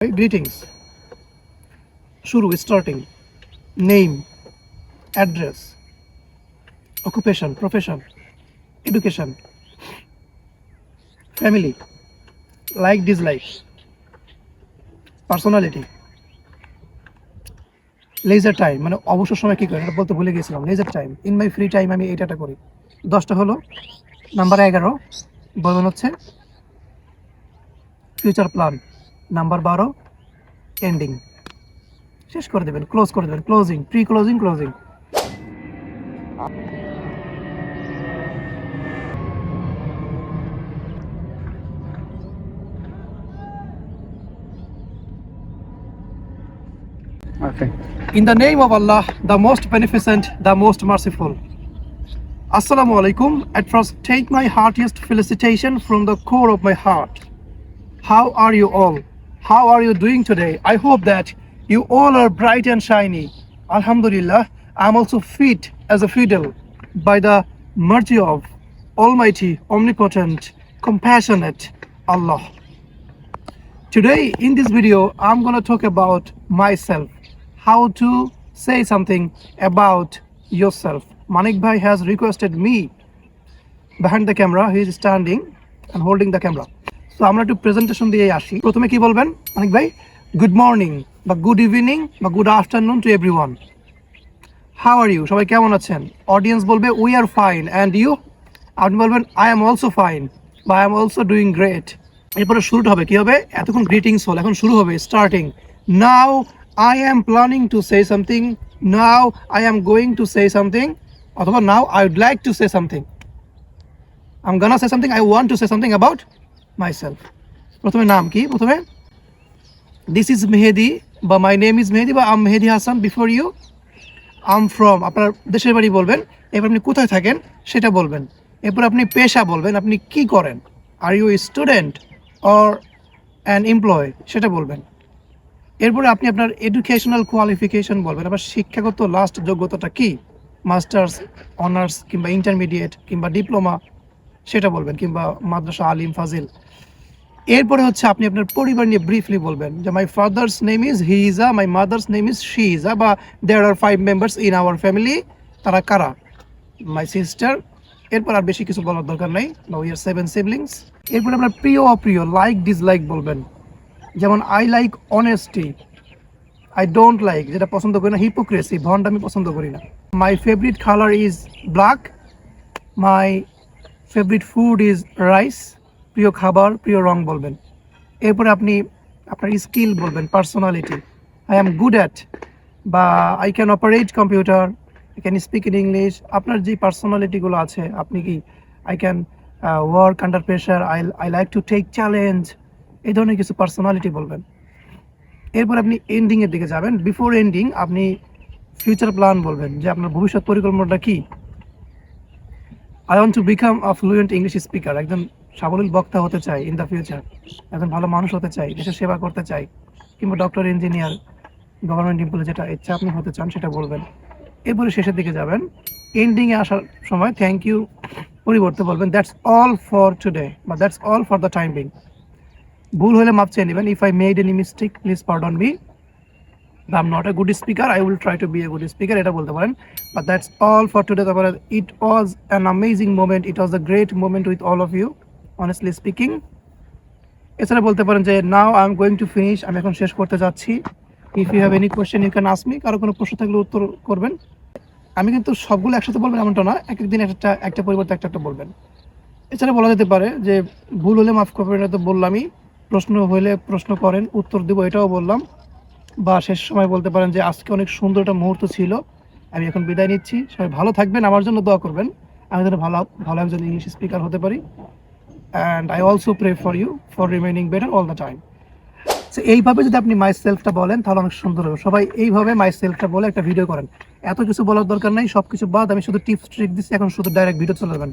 greetings. শুরু starting name address occupation profession education family like dislike personality leisure time মানে অবসর সময় কী করি? এটা বলতে ভুলে গেছিলাম। Leisure time in my free time আমি এইটা করি। দশটা হলো নাম্বার এগারো, বলবেন হচ্ছে ফিউচার প্ল্যান নাম্বার বারো এন্ডিং শেষ করে দেবেন ক্লোজ করে দেবেন closing pre closing closing In the name of Allah, the most beneficent, the most merciful. Assalamu alaikum. At first, take my heartiest felicitation from the core of my heart. How are you all? How are you doing today? I hope that you all are bright and shiny. Alhamdulillah, I'm also fit as a fiddle by the mercy of Almighty, Omnipotent, Compassionate Allah. Today, in this video, I'm gonna talk about myself. How to say something about yourself. Manik Bhai has requested me behind the camera. He is standing and holding the camera. So আমরা একটু presentation দিয়ে আসি। প্রথমে কি বলবেন, মানিক ভাই? Good morning বা good evening বা good afternoon to everyone how are you সবাই কেমন আছেন? অডিয়েন্স বলবে we are fine and you আপনি বলবেন আই এম অলসো ফাইন বা I am also doing great এরপরে শুরুটা হবে, কি হবে? এতক্ষণ গ্রিটিংস হল, এখন শুরু হবে starting now I am planning to say something now I am going to say something অথবা now I would like to say something I'm gonna say something I want to say something about myself প্রথমে নাম কি? প্রথমে this is Mehedi বা my name is Mehedi বা I'm Mehedi Hasan before you I'm from আপনার দেশের বাড়ি বলবেন, এরপর আপনি কোথায় থাকেন সেটা বলবেন। এরপর আপনি পেশা বলবেন, আপনি কি করেন? Are you student or an employee সেটা বলবেন। এরপরে আপনি আপনার এডুকেশনাল কোয়ালিফিকেশন বলবেন। আবার শিক্ষাগত লাস্ট যোগ্যতাটা কি? মাস্টার্স অনার্স কিংবা ইন্টারমিডিয়েট কিংবা ডিপ্লোমা সেটা বলবেন, কিংবা মাদ্রাসা আলিম ফাজিল। এরপরে হচ্ছে আপনি আপনার পরিবার নিয়ে ব্রিফলি বলবেন যে মাই ফাদার্স নেম ইজ হিজা মাই মাদার্স নেম ইজ শিজা বা there are five members in our family তারা কারা? মাই সিস্টার এরপর আর বেশি কিছু বলার দরকার নেই। বা উই আর সেভেন সিবলিংস এরপর আপনার প্রিয় অপ্রিয় লাইক ডিসলাইক বলবেন। যেমন I like honesty I don't like যেটা পছন্দ করি না হিপোক্রেসি ভন্ড আমি পছন্দ করি না। My favourite colour is black my favourite food is rice প্রিয় খাবার, প্রিয় রং বলবেন। এরপরে আপনি আপনার স্কিল বলবেন personality I am good at বা I can operate computer I can speak in English আপনার যে পার্সোনালিটিগুলো আছে, আপনি কি I can work under pressure I I like to take challenge এই ধরনের কিছু পার্সোনালিটি বলবেন। এরপর আপনি এন্ডিংয়ের দিকে যাবেন। বিফোর এন্ডিং আপনি ফিউচার প্ল্যান বলবেন যে আপনার ভবিষ্যৎ পরিকল্পনাটা কী? I want to become a fluent English speaker একজন সাবলীল বক্তা হতে চাই ইন দ্য ফিউচার একজন ভালো মানুষ হতে চাই, দেশের সেবা করতে চাই, কিংবা ডক্টর ইঞ্জিনিয়ার গভর্নমেন্ট এমপ্লয় যেটা ইচ্ছা আপনি হতে চান সেটা বলবেন। এরপরে শেষের দিকে যাবেন। এন্ডিংয়ে আসার সময় থ্যাংক ইউ পরিবর্তে বলবেন দ্যাটস অল ফর টুডে বা that's all for the time being ভুল হলে মাপ চেয়ে নেবেন। If I made any mistake please pardon me am not a good speaker I will try to be a good speaker এটা বলতে পারেন। But that's all for today তারপরে it was an amazing moment it was the great moment with all of you honestly speaking এছাড়া বলতে পারেন যে now I am going to finish আমি এখন শেষ করতে যাচ্ছি। If you have any question you can ask me কারও কোনো প্রশ্ন থাকলে উত্তর করবেন। আমি কিন্তু সবগুলো একসাথে বলবেন এমনটা না। এক একদিন একটা একটা পরিবর্তে একটা একটা বলবেন। এছাড়া বলা যেতে পারে যে ভুল হলে মাফ করবেন এটা তো বললামই। প্রশ্ন হলে প্রশ্ন করেন, উত্তর দেবো এটাও বললাম। বা শেষ সময় বলতে পারেন যে আজকে অনেক সুন্দর একটা মুহূর্ত ছিল। আমি এখন বিদায় নিচ্ছি। সবাই ভালো থাকবেন, আমার জন্য দোয়া করবেন। আমি যেন ভালো ভালো একজন ইংলিশ স্পিকার হতে পারি। And I also pray for you for remaining better all the time so এইভাবে যদি আপনি মাই সেলফটা বলেন, তাহলে অনেক সুন্দর হবে। সবাই এইভাবে মাই সেলফটা বলে একটা ভিডিও করেন। এত কিছু বলার দরকার নেই সব কিছু বাদ। আমি শুধু টিপস ট্রিক দিচ্ছি, এখন শুধু ডাইরেক্ট ভিডিও চলে যাবেন।